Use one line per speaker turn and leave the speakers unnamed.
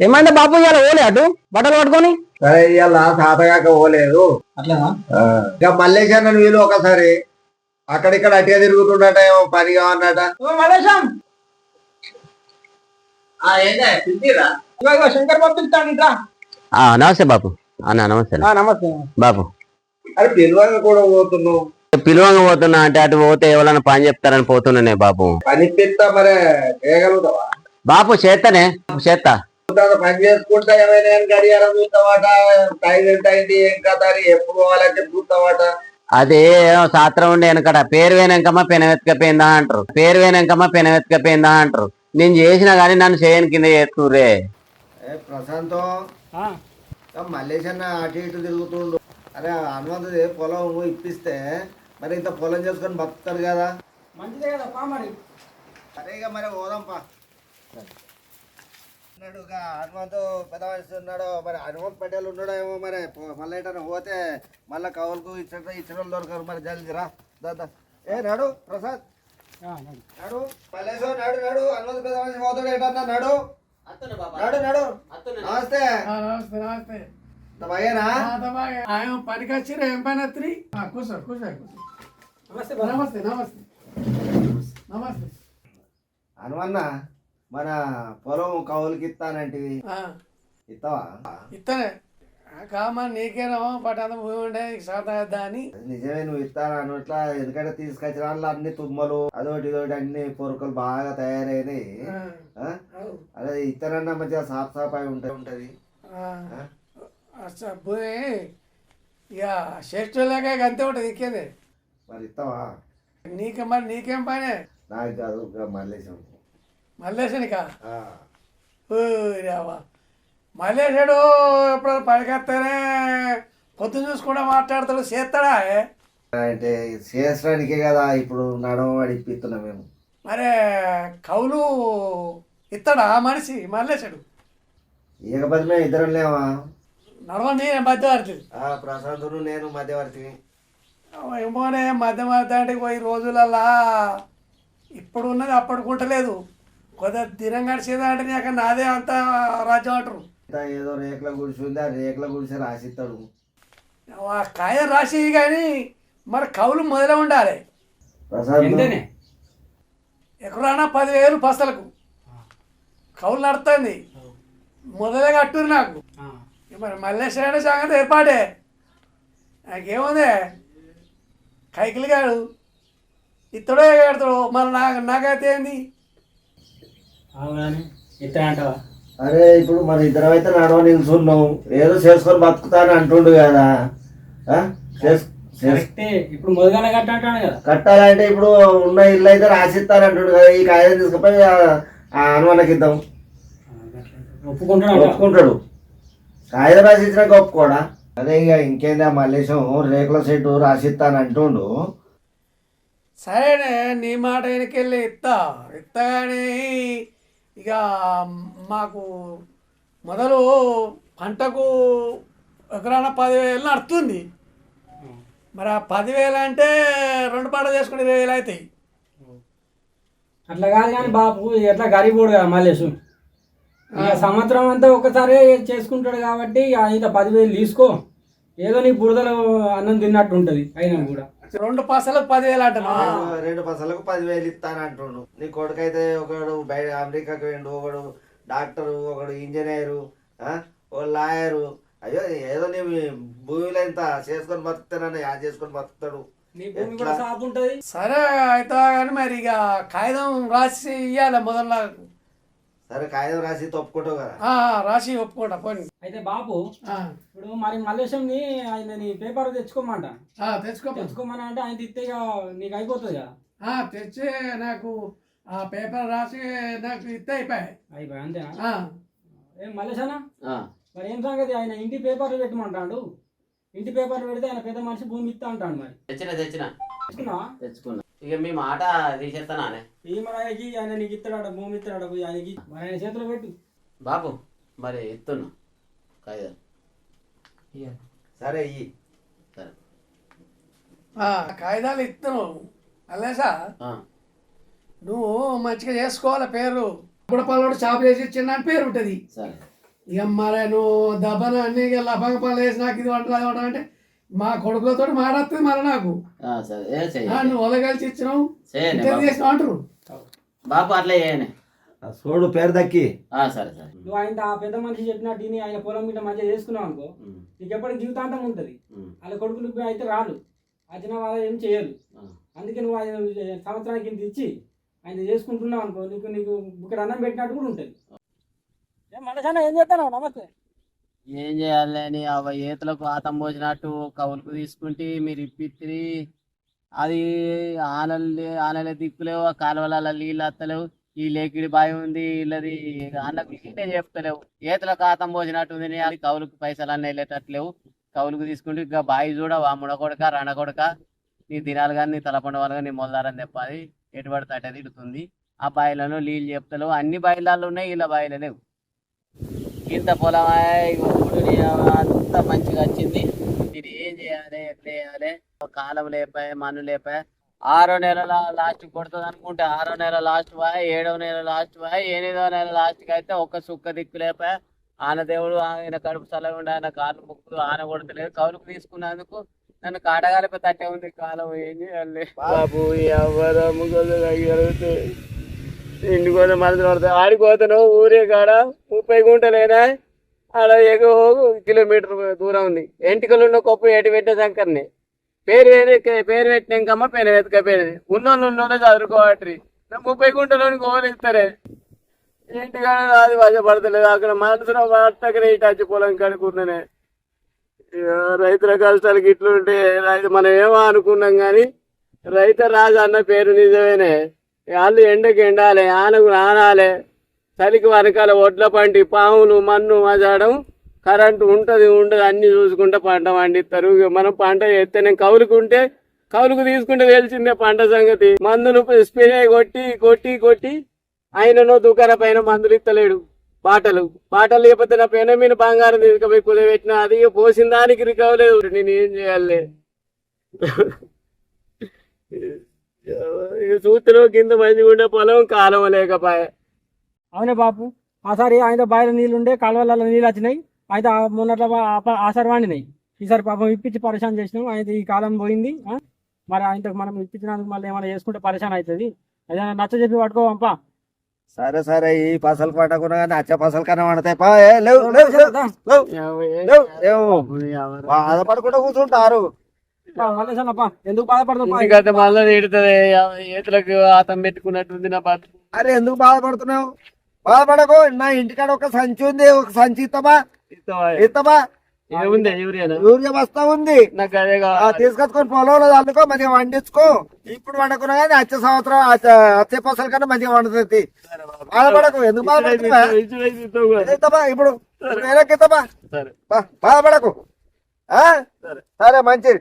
ఏమంటే బాబు ఇవాళ ఓలే అటు? బట్టలు పట్టుకొని?
సరే ఇవాళ తాతగాక పోలేదు.
అట్లేనా?
ఆ, ఇక మల్లేశన్న వీలు ఒకసారి అక్కడిక్కడ అట్టిగా తిరుగుతుండట ఏమో పని కావన్నట.
మలేశం శంకర్ బాబు పిలుస్తాను ఇట్లా
ఆ, నమస్తే బాపు. అన్న నమస్తే.
నమస్తే.
బాపు.
అది పిలవంగా కూడా పోతున్నావు.
పిలువంగా పోతున్నా అంటే అటు పోతే ఎవరైనా పని చెప్తారని పోతున్నానే బాపు.
పని పిత్త మరి చేయగలుగుతావా?
బాపు చేస్తానే చేస్తా
పని చేసుకుంటా ఏమైనా గడియారం చూస్తావాట? టైం ఎంత అయింది ఏం కథ ఎప్పుడు పోవాలంటే చూస్తావాట?
అదే శాస్త్రం ఉండే వెనకట. పేరు వేనకమ్మ పెన వెతకపోయిందా అంటారు. పేరు వేనకమ్మ పెన వెతకపోయిందా అంటారు. నేను చేసినా గానీ నన్ను చేయని కింద చేస్తుర్రే.
ఏ ప్రశాంతం? మల్లేశన్న అటు ఇటు తిరుగుతుండు. అరే హనుమంతుది పొలం ఇప్పిస్తే మరి ఇంత పొలం చేసుకొని బతుకుతాడు కదా?
మంచిదే కదా పా మరి
అరే ఇక మరి పోదాంపా. ఉన్నాడు. ఇక హనుమంతు పెద్ద మనిషి ఉన్నాడు. మరి హనుమంత్ పటేల్ ఉన్నాడో ఏమో మరి. పో- మళ్ళీ ఎటన్నా పోతే మళ్ళీ కవులకు ఇచ్చిన ఇచ్చిన దొరకరు మరి జల్దీ రా. దా. ఏ నాడు ప్రసాద్. నాడు. మల్లేశ్వర్ నాడు నాడు. హనుమంత్ పెద్ద మనిషి పోతాడు ఏటన్నా నాడు? నాడు నాడు. నమస్తే.
నమస్తే నమస్తే. ఆయన పనికి వచ్చిర్రు ఏం పని వచ్చి కూర్చో కూర్చో కూర్చో నమస్తే నమస్తే నమస్తే. నమస్తే.
హనుమన్న మన పొలం కవులకి ఇస్తానంటివి
ఆ,
ఇస్తావా
ఇత్తనే. కామా నీకేనో పటాన భూమి ఉండే సాదా అని.
నిజమే నువ్వు ఇస్తాను అన్నట్లా ఎందుకంటే తీసుకొచ్చిన వాళ్ళు అన్ని తుమ్మలు అదొకటి ఇదొకటి అన్ని పొరుకలు బాగా తయారైనాయి. అదే ఇతరన్నా మంచిగా సాఫ్ సాఫ్ అయి ఉంటది ఉంటది.
భూమి ఇక శ్రేష్ఠులాగా అంతే ఉంటుంది ఇంకేంది?
మరి ఇస్తావా
నీకే మరి నీకేం పని?
నాకు కాదు మల్లేశం
మల్లేశనికా. రావా. మల్లేశాడు ఎప్పుడు పనికొస్తేనే పొద్దు చూసుకుంటా మాట్లాడతాడు చేస్తాడా?
అంటే చేసడానికే కదా ఇప్పుడు నడవడి ఇప్పిస్తున్నాం మేము.
మరే కవులు ఇస్తాడా ఆ మనిషి మల్లేశాడు?
ఇకపోతే మేము ఇద్దరం లేవా?
నడవ నేను మధ్యవర్తి.
ఆ ప్రశాంతుడు నేను మధ్యవర్తి.
ఏమోనే మధ్య మధ్యానికి పోయి రోజులల్లా ఇప్పుడు ఉన్నది అప్పటికుంటలేదు కొద్దిగా దినం గడిచేది అంటే నాకు నాదే అంత రాజ్యం అంటారు.
ఏదో రేకుల గుడిసి ఉంది ఆ రేకుల గుడిసి రాసిస్తాడు.
ఆ కాయ రాసి కానీ మరి కవులు మొదలే ఉండాలి. ఎకరానా పదివేలు పసలకు కవులు నడుతుంది. మొదలే కట్టురు నాకు. మరి మల్లేశ్వర సంగతి ఏర్పాటే. నాకేముంది? కైకిలి గాడు. ఇత్తడో కడతాడు మరి నాకు నాకైతే ఏంది?
అవునని ఇట్లా అంటావా?
అరే ఇప్పుడు మన ఇద్దరం అయితే నడవ నిల్చున్నాం ఏదో చేసుకొని బతుకుతాను అంటుండు కదా.
ఇప్పుడు కదా.
కట్టాలంటే ఇప్పుడు ఉన్న ఇల్లు అయితే రాసిస్తాను అంటుండు కదా. ఈ కాగితం తీసుకుపోయి హనుమానకి ఇద్దాం.
ఒప్పుకుంటాడు
ఒప్పుకుంటాడు. కాగితం రాసి ఇచ్చినాక ఒప్పుకోడా అదే ఇక ఇంకేందా మల్లేశం? రేకుల సెట్టు రాసిస్తాను అంటుండు.
సరేనే నీ మాట వెనకెళ్ళి ఇత్తా. ఇత్తా కానీ ఇక మాకు మొదలు పంటకు ఎకరాన పదివేలు నడుతుంది. మరి ఆ పదివేలు అంటే రెండు పంటలు చేసుకుని ఇరవై వేలు అవుతాయి.
అట్లా కాదు కానీ బాపు ఎట్లా గరీబోడు కదా మల్లేసు ఇక సంవత్సరం అంతా ఒకసారి చేసుకుంటాడు కాబట్టి ఇక ఇంత పదివేలు తీసుకో. ఏదో నీ బురదలో అన్నం తిన్నట్టు ఉంటుంది అయినా కూడా.
రెండు పసలకు పదివేలు అంటున్నా
రెండు- పసలకు పదివేలు ఇస్తాను అంటుండు. నీ కొడుకైతే ఒకడు బయట అమెరికాకి వెండు ఒకడు డాక్టరు ఒకడు ఇంజనీరు ఆ, ఓ లాయరు. అయ్యో ఏదో నీ భూమిలో ఇంత చేసుకొని బతుకుతానని యాడ్ చేసుకొని బతుకుతాడు.
నీ భూమి కూడా సాపు ఉంటుంది
సరే అయితే కానీ మరి ఇక కాగితం రాసి ఇవ్వాలి మొదలు.
సరే కాగితం రాసి తప్పుకుంటావు కదా.
ఆ, రాసి ఒప్పుకోండి పోనీ.
అయితే బాపు
ఆ,
ఇప్పుడు మరి మల్లేశంని ఆయన నీ పేపర్ తెచ్చుకోమంట.
ఆ, తెచ్చుకో
తెచ్చుకోమని అంటే ఆయన తిస్తే ఇక నీకు అయిపోతుంది కదా
ఆ, తెచ్చి నాకు ఆ పేపర్ రాసి నాకు ఇస్తే అయిపోయాయి.
అయిపోయి అంతేనా?
ఆ,
ఏం మల్లేశానా?
ఆ,
మరి ఏం సంగతి? ఆయన ఇంటి పేపర్లు పెట్టమంటాడు. ఇంటి పేపర్లు పెడితే ఆయన పెద్ద మనిషి భూమి ఇస్తా అంటాడు మరి.
తెచ్చిన తెచ్చిన.
తెచ్చుకున్నావా?
తెచ్చుకున్నా. ఇక మీ మాట తీసేస్తానానే
ఈ ఆయనకి ఆయన నీకు ఇస్తాడు భూమి ఇస్తాడు ఆయనకి. మరి ఆయన చేతిలో పెట్టు.
బాపు మరి ఇస్తున్నా కాగితం
సరే ఇయ్యి.
సరే.
ఆ, కాగితాలు ఇస్తాను అల్లేసా
ఆ,
నువ్వు మంచిగా చేసుకోవాలి పేరు? గుడపల్లోడు షాప్ చేసి చిన్న పేరు ఉంటుంది.
సరే.
ఇక మరి నువ్వు దెబ్బన అన్ని లఫంగ పనులు వేసి నాకు ఇది వంట అది వంట అంటే మా కొడుకులతో మాడస్తుంది మరి నాకు.
ఆ, సరే. ఏ చెయ్యి.
ఆ, నువ్వు ఒలగలిచి ఇచ్చినావు. చేసినావు అంటారు?
బాపు అట్లా చేయనే.
ఆ చూడు పేరు దక్కి.
సరే సరే.
నువ్వు ఆయన ఆ పెద్ద మనిషి చెప్పినట్టు విని ఆయన పొలం గిట్ట మంచిగా చేసుకున్నావు అనుకో నీకు ఎప్పటికి జీవితాంతం ఉంటుంది. వాళ్ళ కొడుకులు అయితే రాలు వచ్చిన వాళ్ళు ఏం చేయరు. అందుకే నువ్వు ఆయన సంవత్సరానికి ఇంత ఇచ్చి ఆయన చేసుకుంటున్నావు అనుకో నీకు నీకు ఇక్కడ అన్నం పెట్టినట్టు కూడా ఉంటుంది. మనసాన ఏం చేస్తాను నమస్తే.
ఏం చేయాలని అవి ఏతులకు ఆతం పోసినట్టు కవులకు తీసుకుంటే మీరు ఇప్పిత్తిరి అది ఆనలు ఆనలే దిక్కులేవు ఆ కాలువల నీళ్ళు వస్తలేవు ఈ లేకిడి బావి ఉంది వీళ్ళది అన్నకు నీటే చెప్తలేవు. ఏతులకు ఆతం పోసినట్టు ఉంది అది కవులకు పైసలు అన్నీ వెళ్ళేటట్లేవు. కవులకు తీసుకుంటే ఇంకా బావి చూడ వాముడ కొడక రణ కొడక నీ దినాలు కానీ నీ తలపండ వాళ్ళు కానీ నీ మొదలారని చెప్పాలి ఎటుబడి తట్ట తిడుతుంది. ఆ బావిలను నీళ్ళు చెప్తలేవు. అన్ని బావిలాలు ఉన్నాయి వీళ్ళ బాయిలు లేవు. ఇంత పొలం ఇప్పుడు అంత మంచిగా వచ్చింది. ఇది ఏం చేయాలి ఎట్లా చేయాలి? కాలం లేపాయి మన్ను లేపాయి. ఆరో నెలల లాస్ట్ కొడుతుంది అనుకుంటే. ఆరో నెల లాస్ట్ పోయి ఏడో నెల లాస్ట్ పోయి ఎనిమిదో నెల లాస్ట్కి అయితే ఒక్క సుక్క దిక్కు లేపాయి. ఆన దేవుడు ఆయన కడుపు చల్లగా ఉండి ఆయన కాలు ముక్కు ఆన కొడతలేదు. కౌలుకు తీసుకున్నందుకు నన్ను కాటగాలిపై తట్టే ఉంది. కాలం ఏం చేయాలి? బాబు ఎవరము ఇంటి కోసం మనసు పడతాయి. ఆడిపోతాను ఊరే కాడ? ముప్పై గుంటలేనా? ఆడ ఎగో కిలోమీటర్ దూరం ఉంది. ఎంటికలు ఉన్న కొప్పు ఎటు పెట్టే శంకర్ని? పేరు పేరు పెట్టినాకమ్మ పేరు వెతకపోయింది ఉన్నోళ్ళు ఉన్నోళ్ళు చదువుకోవట్రి. ముప్పై గుంటలోని గోలిస్తారే ఇంటికాడ అది వశపడతలేదు అక్కడ మనసులో పట్టకనే ఇటు వచ్చి పొలం కడుకున్నానే ఇక రైతుల కష్టాలకి ఇట్లుంటే రైతు మనం ఏమో అనుకున్నాం కానీ రైతు రాజు అన్న పేరు నిజమేనే. వాళ్ళు ఎండకి ఎండాలి ఆనకు నానాలి చలికి వరకాల ఒడ్ల పంటి పాములు మన్ను మజాడం కరెంటు ఉంటుంది ఉండదు అన్ని చూసుకుంటే పంట పండిస్తారు. ఇక మనం పంట ఎత్తనే కౌలుకుంటే కౌలుకు తీసుకుంటే తెలిసిందే పంట సంగతి. మందులు స్ప్రే కొట్టి కొట్టి కొట్టి ఆయనను దుకాణ పైన మందులు ఇస్తలేడు పాటలు పాటలు లేకపోతే నా పెన మీద బంగారం తీసుకుపోయి కుదబెట్టిన అది పోసిన దానికి రికవలేదు నేను ఏం చేయాలి? సూత్రం కింద మంచిగా ఉండే పొలం కాలం లేకపాయ
అవునే బాపు? ఆసారి ఆయన బావిలో నీళ్ళు ఉండే కాలువలలో నీళ్ళు వచ్చినాయి అయితే ఆ మొన్నట్ల ఆసారి వాడినాయి. ఈసారి పాపం ఇప్పించి పరిశాన్ చేసినాం. అయితే ఈ కాలం పోయింది? మరి ఆయనకు మనం ఇప్పించినందుకు మళ్ళీ ఏమైనా చేసుకుంటే పరిశాన్ అవుతుంది. ఏదైనా నచ్చ చెప్పి పట్టుకోవంపా
సరే సరే ఈ పసలు పట్టకుండా కానీ అచ్చ పసలు కన్నా పడతాయి పా. ఏ, లేవు లేవు లేవు, లేవు లేవు ఏమో. బాధపడకుండా కూర్చుంటారు.
ఎందుకు బాధపడతావు
ఇంటికంటే మళ్ళీ తిడుతుంది ఏతులకు ఆతం పెట్టుకున్నట్టుంది నా బాధ.
అరే ఎందుకు బాధపడుతున్నావు? బాధపడకు నా ఇంటికాడ ఒక సంచి ఉంది ఒక సంచి ఇస్తామా ఇస్తామా
ఏముంది
యూరియా బస్తా ఉంది.
నాకు అదే
తీసుకొచ్చుకొని పొలంలో చల్లుకో మంచిగా వండించుకో. ఇప్పుడు వండుకున్నా కానీ వచ్చే సంవత్సరం వచ్చే పసల కన్నా మంచిగా వండుతుంది. బాధపడకు ఎందుకు బాధపడుతున్నా ఇప్పుడు బా- బాధపడకు. ఆ? సరే మంచిది.